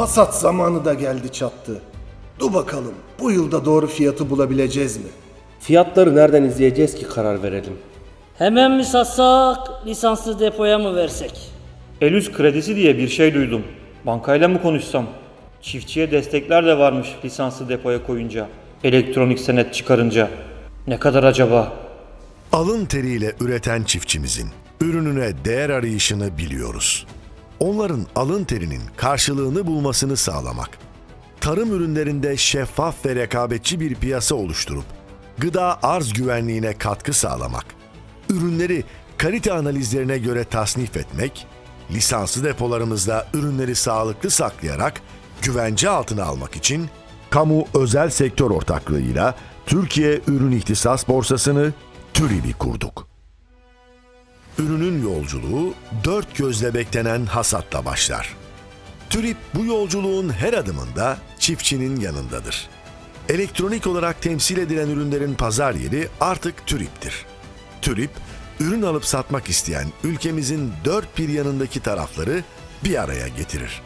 Hasat zamanı da geldi çattı. Dur bakalım bu yılda doğru fiyatı bulabileceğiz mi? Fiyatları nereden izleyeceğiz ki karar verelim? Hemen mi satsak, lisanslı depoya mı versek? Elüs kredisi diye bir şey duydum. Bankayla mı konuşsam? Çiftçiye destekler de varmış lisanslı depoya koyunca. Elektronik senet çıkarınca. Ne kadar acaba? Alın teriyle üreten çiftçimizin ürününe değer arayışını biliyoruz. Onların alın terinin karşılığını bulmasını sağlamak, tarım ürünlerinde şeffaf ve rekabetçi bir piyasa oluşturup gıda arz güvenliğine katkı sağlamak, ürünleri kalite analizlerine göre tasnif etmek, lisanslı depolarımızda ürünleri sağlıklı saklayarak güvence altına almak için kamu özel sektör ortaklığıyla Türkiye Ürün İhtisas Borsası'nı TÜRİB'i kurduk. Ürünün yolculuğu dört gözle beklenen hasatla başlar. TÜRİP bu yolculuğun her adımında çiftçinin yanındadır. Elektronik olarak temsil edilen ürünlerin pazar yeri artık TÜRİP'tir. TÜRİP, ürün alıp satmak isteyen ülkemizin dört bir yanındaki tarafları bir araya getirir.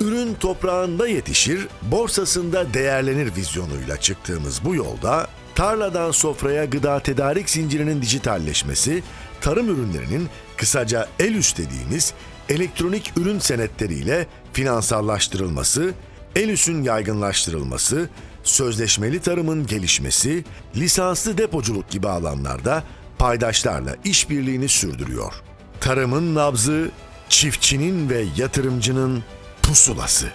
Ürün toprağında yetişir, borsasında değerlenir vizyonuyla çıktığımız bu yolda tarladan sofraya gıda tedarik zincirinin dijitalleşmesi, tarım ürünlerinin kısaca el üst dediğimiz elektronik ürün senetleriyle finansallaştırılması, el üsün yaygınlaştırılması, sözleşmeli tarımın gelişmesi, lisanslı depoculuk gibi alanlarda paydaşlarla işbirliğini sürdürüyor. Tarımın nabzı, çiftçinin ve yatırımcının pusulası.